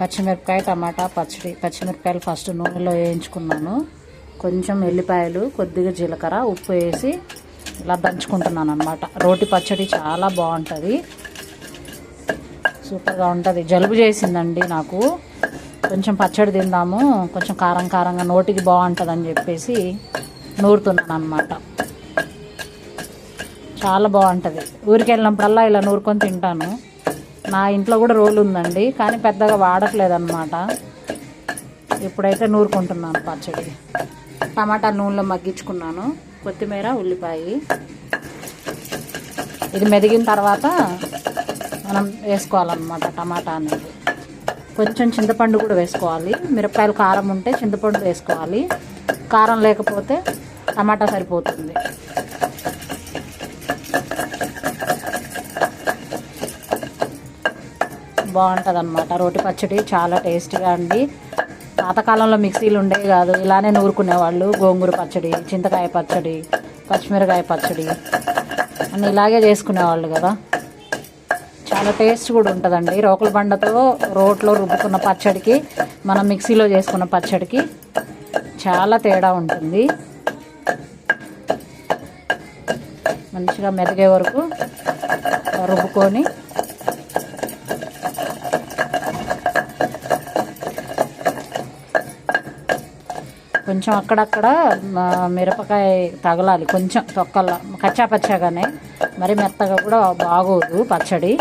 పచ్చిమిరపకాయ టమాటా పచ్చడి. పచ్చిమిరపకాయలు ఫస్ట్ నూనెలో వేయించుకున్నాను. కొంచెం ఎల్లిపాయలు కొద్దిగా జీలకర్ర ఉప్పు వేసి ఇలా దంచుకుంటున్నాను అనమాట రోటి పచ్చడి చాలా బాగుంటుంది. సూపర్గా ఉంటుంది. జలుబు చేసిందండి నాకు. కొంచెం పచ్చడి తిందాము కొంచెం కారం కారంగా నోటికి బాగుంటుంది అని చెప్పేసి నూరుతున్నాను అనమాట చాలా బాగుంటుంది. ఊరికి వెళ్ళినప్పుడల్లా ఇలా నూరుకొని తింటాను. నా ఇంట్లో కూడా రోలు ఉందండి కానీ పెద్దగా వాడట్లేదు అనమాట ఇప్పుడైతే నూరుకుంటున్నాను పచ్చడి. టమాటా నూనెలో మగ్గించుకున్నాను కొత్తిమీర ఉల్లిపాయ. ఇది మెదిగిన తర్వాత మనం వేసుకోవాలన్నమాట టమాటా అనేది. కొంచెం చింతపండు కూడా వేసుకోవాలి. మిరపకాయలు కారం ఉంటే చింతపండు వేసుకోవాలి. కారం లేకపోతే టమాటా సరిపోతుంది. బాగుంటుంది అనమాట రోటి పచ్చడి చాలా టేస్టీగా అండి. పాతకాలంలో మిక్సీలు ఉండేవి కాదు. ఇలానే నూరుకునేవాళ్ళు. గోంగూర పచ్చడి చింతకాయ పచ్చడి పచ్చిమిరకాయ పచ్చడి అని ఇలాగే చేసుకునేవాళ్ళు కదా. చాలా టేస్ట్ కూడా ఉంటుందండి. రోకల బండతో రోట్లో రుబ్బుకున్న పచ్చడికి మనం మిక్సీలో చేసుకున్న పచ్చడికి చాలా తేడా ఉంటుంది. మంచిగా మెదిగే వరకు రుబ్బుకొని కొంచెం అక్కడక్కడ మిరపకాయ తగలాలి. కొంచెం తొక్కల కచ్చా పచ్చాగానే మరి మెత్తగా కూడా బాగోదు పచ్చడి.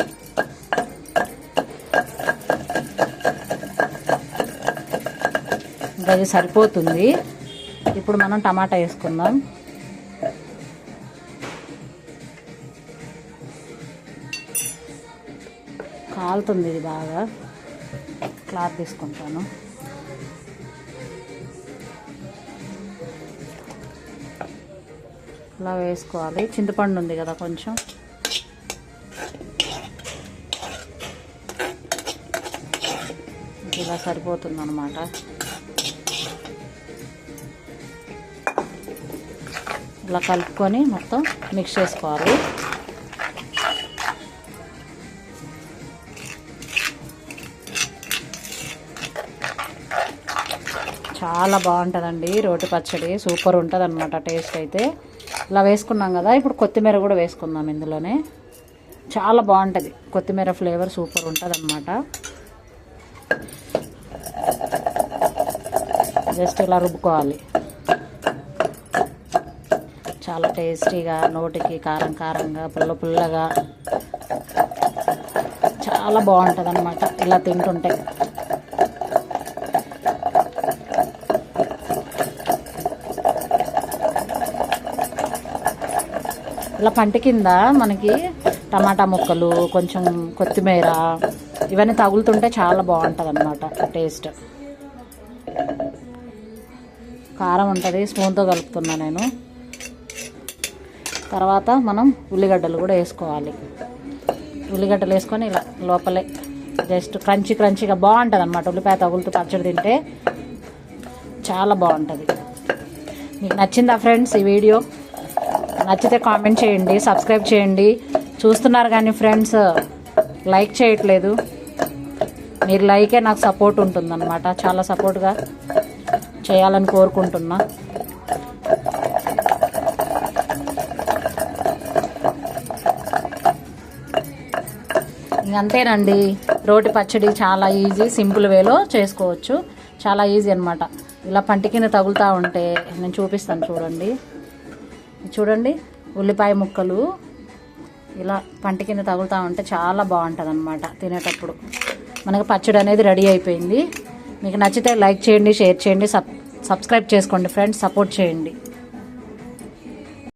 ఇంకా అది సరిపోతుంది. ఇప్పుడు మనం టమాటా వేసుకుందాం. కాలుతుంది ఇది బాగా. క్లాత్ తీసుకుంటాను. ఇలా వేసుకోవాలి. చింతపండు ఉంది కదా కొంచెం. ఇలా సరిపోతుంది అనమాట ఇలా కలుపుకొని మొత్తం మిక్స్ చేసుకోవాలి. చాలా బాగుంటుందండి. రోటి పచ్చడి సూపర్ ఉంటుంది అనమాట టేస్ట్ అయితే. ఇలా వేసుకున్నాం కదా ఇప్పుడు కొత్తిమీర కూడా వేసుకుందాం ఇందులోనే. చాలా బాగుంటుంది. కొత్తిమీర ఫ్లేవర్ సూపర్ ఉంటుంది అనమాట జస్ట్ ఇలా రుబ్బుకోవాలి. చాలా టేస్టీగా నోటికి కారం కారంగా పుల్ల పుల్లగా. చాలా బాగుంటుంది అనమాట ఇలా తింటుంటే. ఇలా పంట కింద మనకి టమాటా ముక్కలు కొంచెం కొత్తిమీర ఇవన్నీ తగులుతుంటే చాలా బాగుంటుంది అనమాట టేస్ట్. కారం ఉంటుంది స్పూన్తో కలుపుతున్నా నేను. తర్వాత మనం ఉల్లిగడ్డలు కూడా వేసుకోవాలి. ఉల్లిగడ్డలు వేసుకొని ఇలా లోపలే జస్ట్ క్రంచి క్రంచిగా బాగుంటుంది అనమాట ఉల్లిపాయ తగులుతూ పచ్చడి తింటే చాలా బాగుంటుంది. మీకు నచ్చిందా ఫ్రెండ్స్ ఈ వీడియో? నచ్చితే కామెంట్ చేయండి సబ్స్క్రైబ్ చేయండి. చూస్తున్నారు కానీ ఫ్రెండ్స్ లైక్ చేయట్లేదు. మీరు లైకే నాకు సపోర్ట్ ఉంటుందన్నమాట. చాలా సపోర్ట్గా చేయాలని కోరుకుంటున్నా. అంతేనండి రోటి పచ్చడి చాలా ఈజీ సింపుల్ వేలో చేసుకోవచ్చు. చాలా ఈజీ అనమాట ఇలా పంటికిన తగులుతూ ఉంటే నేను చూపిస్తాను చూడండి. చూడండి ఉల్లిపాయ ముక్కలు ఇలా పంట కింద తగులుతూ ఉంటే చాలా బాగుంటుంది అనమాట తినేటప్పుడు. మనకు పచ్చడి అనేది రెడీ అయిపోయింది. మీకు నచ్చితే లైక్ చేయండి షేర్ చేయండి సబ్ సబ్స్క్రైబ్ చేసుకోండి ఫ్రెండ్స్ సపోర్ట్ చేయండి.